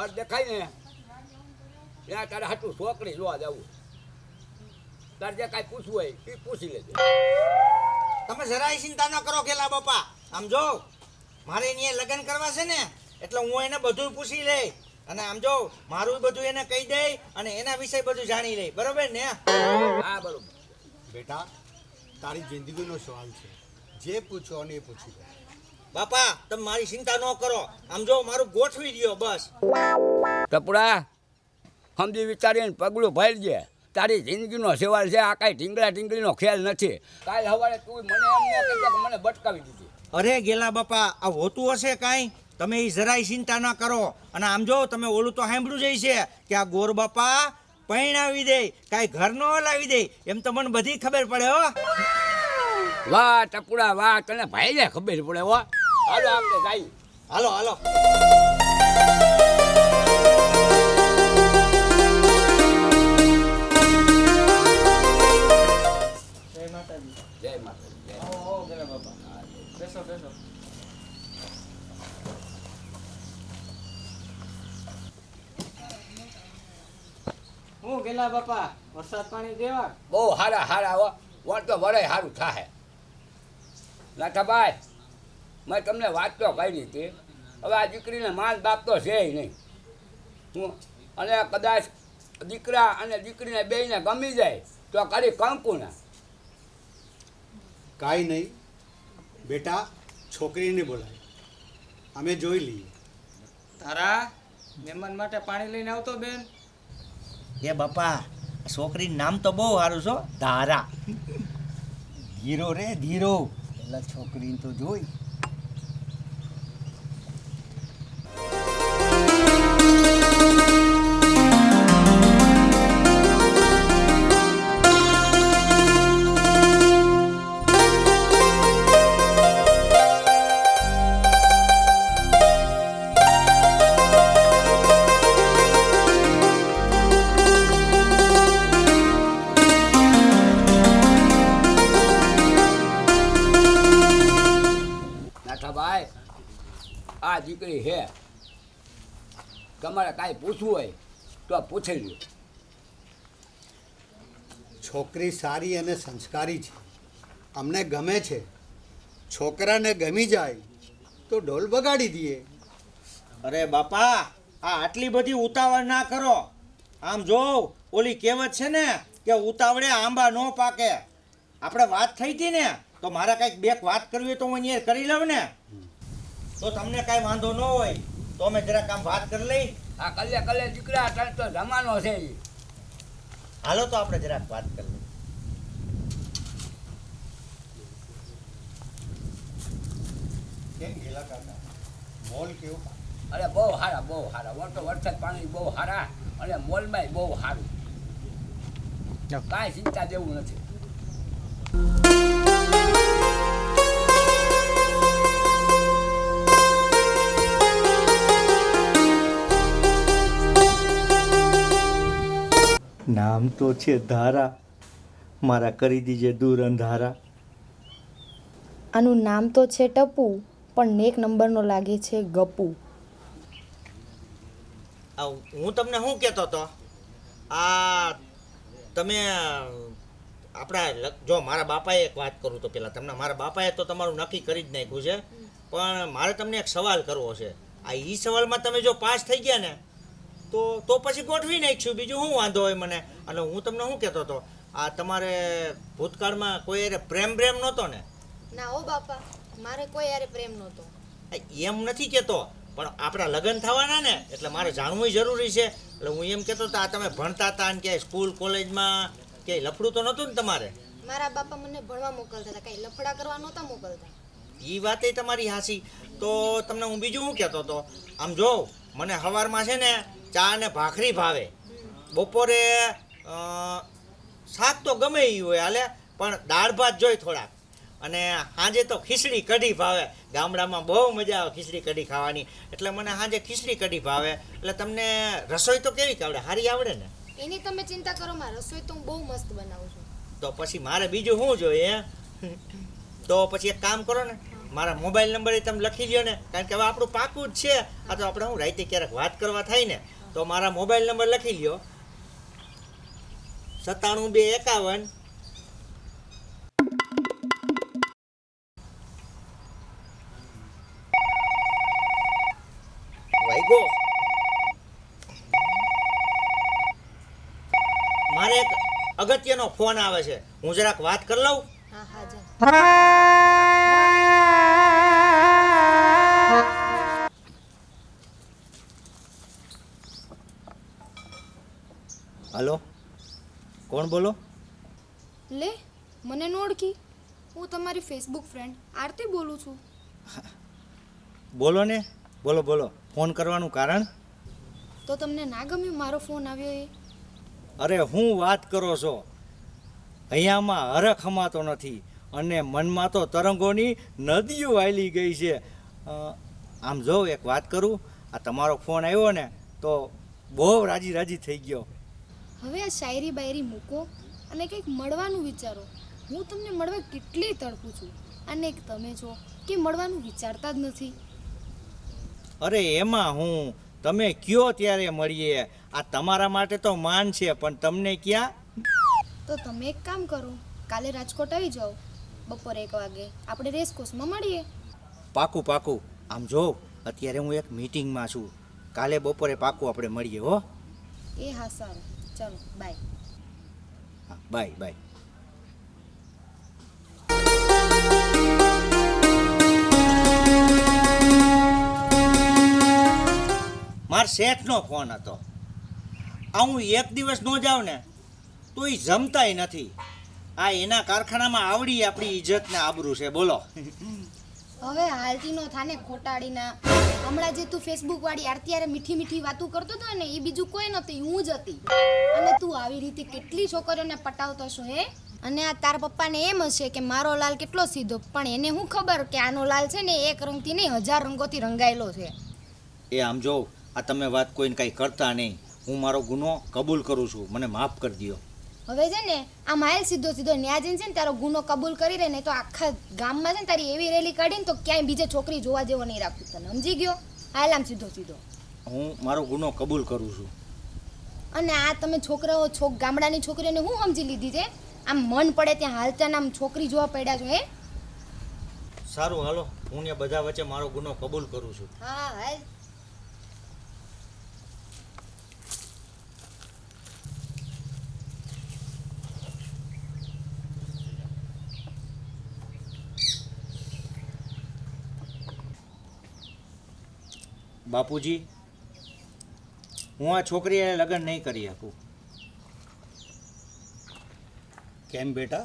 ઘર દેખાય ને? ત્યાં તારે હાટું છોકરી જોવા જવું. તારે જે કાંઈ પૂછવું હોય એ પૂછી લેજે. તમે જરાય ચિંતા ન કરો કેલા બાપા. આમ જો મારે એની લગ્ન કરવા છે ને એટલે હું એને બધું પૂછી લઈ. અને આમ જો મારું બધું એને કહી દે અને એના વિશે બધું જાણી લે બરોબર ને? હા બરોબર. બેટા તારી જિંદગીનો સવાલ છે. જે પૂછો અને એ પૂછી લે. બાપા તમે મારી ચિંતા ન કરો. આમ જો મારું ગોઠવી દ્યો બસ. ટપડા સમજી વિચારીને પગલું ભરી દે. તારી જિંદગીનો સવાલ છે આ કાંઈ ઢીંગળા ઢીંગળીનો ખ્યાલ નથી. કાલ સવારે તું મને એમ ન કે મને બટકાવી દીધી. અરે ગેલા બાપા આ હોતું હશે કાંઈ? તમે એ જરાય ચિંતા ના કરો. અને આમ જો તમે ઓલું તો સાંભળ્યું જઈ છે કે આ ગોર બાપા પૈણાવી દે કાંઈ ઘર ન હલાવી દે. એમ તો મને બધી ખબર પડે હો. વાહ ટપુડા વાહ તને ભાઈને ખબર પડે હો. હાલો આપણે જઈએ હાલો હાલો. જય માતાજી. જય માતાજી જય બાપા. બેસો બેસો. હું ગેલા બાપા વરસાદ પાણી દેવા? બહુ હારા હારા વણ તો વરે સારું થાય નાથાભાઈ મેં તમને વાત તો કરી હતી. હવે આ દીકરીને માલ બાપ તો છે નહીં. હું અને કદાચ દીકરા અને દીકરીને બેયને ગમી જાય તો કરી કંકુના કાંઈ નહીં. બેટા છોકરીને બોલાય. અમે જોઈ લઈએ. તારા મહેમાન માટે પાણી લઈને આવતો બેન. એ બાપા છોકરીનું નામ તો બહુ સારું છો ધારા. ધીરો રે ધીરો. એટલે છોકરીને તો જોઈ. દીકરી છે. તમારે કાંઈ પૂછવું હોય તો પૂછી લ્યો. છોકરી સારી અને સંસ્કારી છે. અમને ગમે છે. છોકરાને ગમી જાય તો ઢોલ બગાડી દઈએ. અરે બાપા આ આટલી બધી ઉતાવળ ના કરો. આમ જો ઓલી કહેવત છે ને કે ઉતાવળે આંબા નો પાકે. આપણે વાત થઈ હતી ને તો મારે કાંઈક બેક વાત કરવી હોય તો હું અહીંયા કરી લઉં ને. તો તમને કાંઈ વાંધો ન હોય તો અમે જરાક આમ વાત કરી લઈ. આ કલે કલે દીકરા તો જમાનો છે. હાલો તો આપણે જરાક વાત કરી લઈએ. કેમ ગેલા કાકા? મોલ કેવો? અરે બહુ સારા બહુ સારા મોટો વરસાદ પાણી બહુ સારા અને મોલમાંય બહુ સારું કાંઈ ચિંતા જેવું નથી. નામ તો છે ધારા. મારા કરી દીજે દૂર અંધારા. આનું નામ તો છે ટપુ પણ એક નંબરનો લાગે છે ગપુ. હું તમને શું કહેતો હતો? આ તમે આપણા જો મારા બાપાએ એક વાત કરું તો પેલા તમને મારા બાપાએ તો તમારું નક્કી કરી જ નાખ્યું છે. પણ મારે તમને એક સવાલ કરવો છે. આ ઈ સવાલમાં તમે જો પાસ થઈ ગયા ને તો તો પછી ગોઠવી નાખીશું બીજું શું વાંધો હોય મને? અને હું તમને શું કહેતો હતો? આ તમારે ભૂતકાળમાં કોઈ યારે પ્રેમ પ્રેમ નહોતો ને? ના હો બાપા મારે કોઈ યારે પ્રેમ નહોતો. એમ નથી કહેતો. પણ આપણા લગ્ન થવાના ને એટલે મારે જાણવું જરૂરી છે. એટલે હું એમ કહેતો હતો આ તમે ભણતા હતા ને ક્યાંય સ્કૂલ કોલેજમાં ક્યાંય લફડું તો નહોતું ને તમારે? મારા બાપા મને ભણવા મોકલતા હતા. કઈ લફડા કરવા નહોતા મોકલતા. એ વાતે તમારી હાસી. તો તમને હું બીજું શું કહેતો હતો? આમ જો મને સવારમાં છે ને ચા ને ભાખરી ભાવે. બપોરે શાક તો ગમે એ હોય હાલે પણ દાળ ભાત જોઈ થોડાક. અને સાંજે તો ખીચડી કઢી ભાવે. ગામડામાં બહુ મજા આવે ખીચડી કઢી ખાવાની. એટલે મને સાંજે ખીચડી કઢી ભાવે. એટલે તમને રસોઈ તો કેવી આવડે? સારી આવડે ને? એની તમે ચિંતા કરો માં રસોઈ તો હું બહુ મસ્ત બનાવું છું. તો પછી મારે બીજું શું જોઈએ? તો પછી એક કામ કરો ને મારા મોબાઈલ નંબર એ તમે લખી લ્યો ને કારણ કે હવે આપણું પાકું જ છે. આ તો આપણે હું રાતે ક્યારેક વાત કરવા થાય ને તો મારા મોબાઈલ નંબર લખી લ્યો. સત્તાણું બે એકાવન. મારે એક અગત્યનો ફોન આવે છે. હું જરાક વાત કરી લઉં? હા હા. હલો. કોણ બોલો? લે મને ન ઓળખી. હું તમારી ફેસબુક ફ્રેન્ડ આરતી બોલું છું. બોલો ને બોલો બોલો. ફોન કરવાનું કારણ? તો તમને ના ગમ્યું મારો ફોન આવ્યો એ? અરે હું વાત કરો છો? અહીંયામાં હરખ હમાતો નથી અને મનમાં તો તરંગોની નદીઓ વાયલી ગઈ છે. આમ જો એક વાત કરું આ તમારો ફોન આવ્યો ને તો બહુ રાજી રાજી થઈ ગયો. હવે આ શાયરી બાયરી મૂકો અને કંઈક મળવાનું વિચારો. હું તમને મળવા કેટલી તડપું છું. અને એક તમે છો કે મળવાનું વિચારતા જ નથી. અરે એમાં હું તમે કયો ત્યારે મળીએ? આ તમારા માટે તો માન છે પણ તમને ક્યાં? તો તમે એક કામ કરો કાલે રાજકોટ આવી જાઓ. બપોરે એક વાગે આપણે રેસ કોર્સમાં મળીએ. પાકું પાકું. આમ જો અત્યારે હું એક મીટિંગમાં છું. કાલે બપોરે પાકું આપણે મળીએ હો. એ હા સારું. ચાલો બાય બાય બાય માર શેઠનો ફોન હતો. આ હું એક દિવસ ન જાઉં ને તો એ જમતાય નથી. આ એના કારખાનામાં આવડી આપણી ઇજ્જત ને આબરું છે, બોલો. હવે હાલતી નો થાને ખોટાડીના. હમણાં જે તું ફેસબુક વાળી અત્યારે મીઠી મીઠી વાતો કરતો હતો ને, એ બીજું કોઈ નહોતી હું જ હતી. અને તું આવી રીતે કેટલી છોકરીઓને પટાવતો છો, હે? અને આ તારા પપ્પાને એમ હશે કે મારો લાલ કેટલો સીધો, પણ એને હું ખબર કે આનો લાલ છે ને એક રંગથી નહીં, હજાર રંગોથી રંગાયેલો છે. એ આમ જો, આ તમે વાત કોઈને કાંઈ કરતા નહીં. હું મારો ગુનો કબૂલ કરું છું. મને માફ કરી દો હવે છે ને આ માયલ સીધો સીધો ન્યા જઈને છે ને તારો ગુનો કબૂલ કરી રહે ને તો આખા ગામમાં છે ને તારી એવી રેલી કાઢીને તો ક્યાંય બીજે છોકરી જોવા જેવો નહીં રાખું. તને સમજી ગયો? હાલ આમ સીધો સીધો. હું મારો ગુનો કબૂલ કરું છું. અને આ તમે છોકરાઓ છોક ગામડાની છોકરીઓને હું સમજી લીધી છે? આમ મન પડે ત્યાં હાલતા આમ છોકરી જોવા પડ્યા છો હે? સારું હાલો. હું ને બધા વચ્ચે મારો ગુનો કબૂલ કરું છું. હા હાલ. બાપુજી, હું આ છોકરીએ લગ્ન નહીં કરી શકું. કેમ બેટા?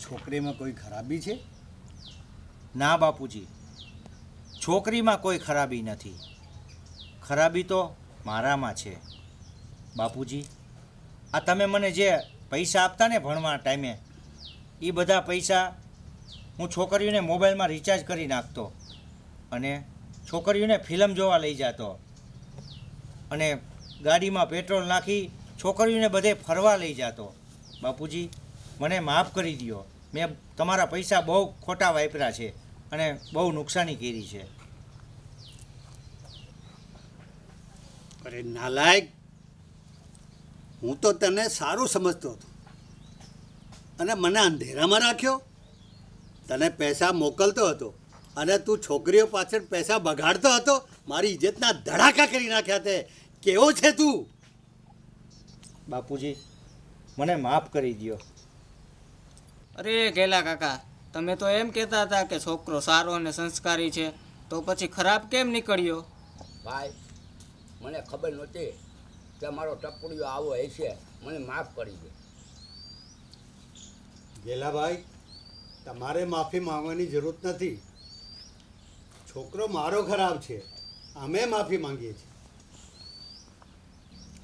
છોકરીમાં કોઈ ખરાબી છે? ના બાપુજી, છોકરીમાં કોઈ ખરાબી નથી. ખરાબી તો મારામાં છે. બાપુજી, આ તમે મને જે પૈસા આપતા ને ભણવા ટાઈમે એ બધા પૈસા હું છોકરીઓને મોબાઈલમાં રિચાર્જ કરી નાખતો. અને છોકરીઓને ફિલ્મ જોવા લઈ જતો. અને ગાડીમાં પેટ્રોલ નાખી છોકરીઓને બધે ફરવા લઈ જતો. બાપુજી, મને માફ કરી દ્યો. મેં તમારા પૈસા બહુ ખોટા વાપર્યા છે અને બહુ નુકસાની કરી છે. અરે નાલાયક, હું તો તને સારું સમજતો હતો. અને મને અંધેરામાં રાખ્યો. તને પૈસા મોકલતો હતો. અને તું છોકરીઓ પાછળ પૈસા બગાડતો હતો મારી ઇજ્જતના ધડાકા કરી નાખ્યા તે. કેવો છે તું? બાપુજી મને માફ કરી દ્યો. અરે ગેલા કાકા તમે તો એમ કહેતા હતા કે છોકરો સારો અને સંસ્કારી છે તો પછી ખરાબ કેમ નીકળ્યો? ભાઈ મને ખબર નહોતી કે મારો ટપુડિયો આવો હશે મને માફ કરી દે ગેલાભાઈ તમારે માફી માંગવાની જરૂર નથી. છોકરો મારો ખરાબ છે. અમે માફી માંગીએ છીએ.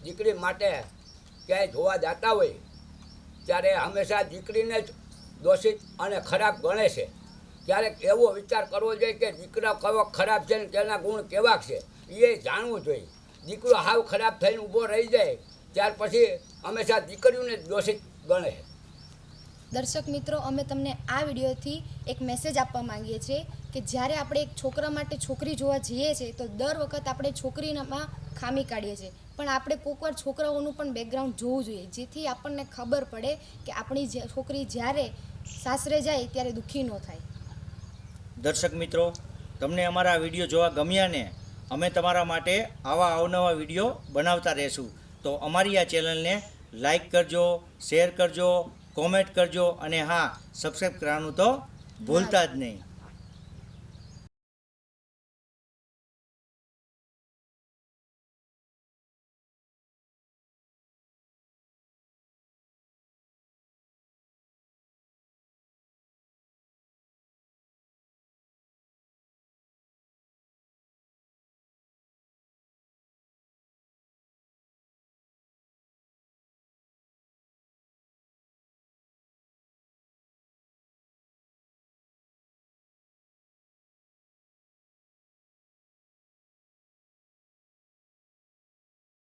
દીકરી માટે ક્યાંય જોવા જતા હોય ત્યારે હંમેશા દીકરીને જ દોષિત અને ખરાબ ગણે છે. ક્યારેક એવો વિચાર કરવો જોઈએ કે દીકરો કયો ખરાબ છે ને તેના ગુણ કેવા છે એ જાણવું જોઈએ. દીકરો હાવ ખરાબ થઈને ઊભો રહી જાય ત્યાર પછી હંમેશા દીકરીઓને જ દોષિત ગણે છે. દર્શક મિત્રો અમે તમને આ વિડીયોથી એક મેસેજ આપવા માંગીએ છીએ. કે જ્યારે આપણે એક છોકરા માટે છોકરી જોવા જઈએ છીએ તો દર વખત આપણે છોકરીમાં ખામી કાઢીએ છીએ. પણ આપણે કોકવાર છોકરાઓનું પણ બેકગ્રાઉન્ડ જોવું જોઈએ, જેથી આપણને ખબર પડે કે આપણી છોકરી જ્યારે સાસરે જાય ત્યારે દુઃખી ન થાય. દર્શક મિત્રો, તમને અમારા વીડિયો જોવા ગમ્યા ને, અમે તમારા માટે આવા અવનવા વીડિયો બનાવતા રહેશું. તો અમારી આ ચેનલને લાઈક કરજો, શેર કરજો, કોમેન્ટ કરજો, અને હા, સબસ્ક્રાઈબ કરવાનું તો ભૂલતા જ નહીં.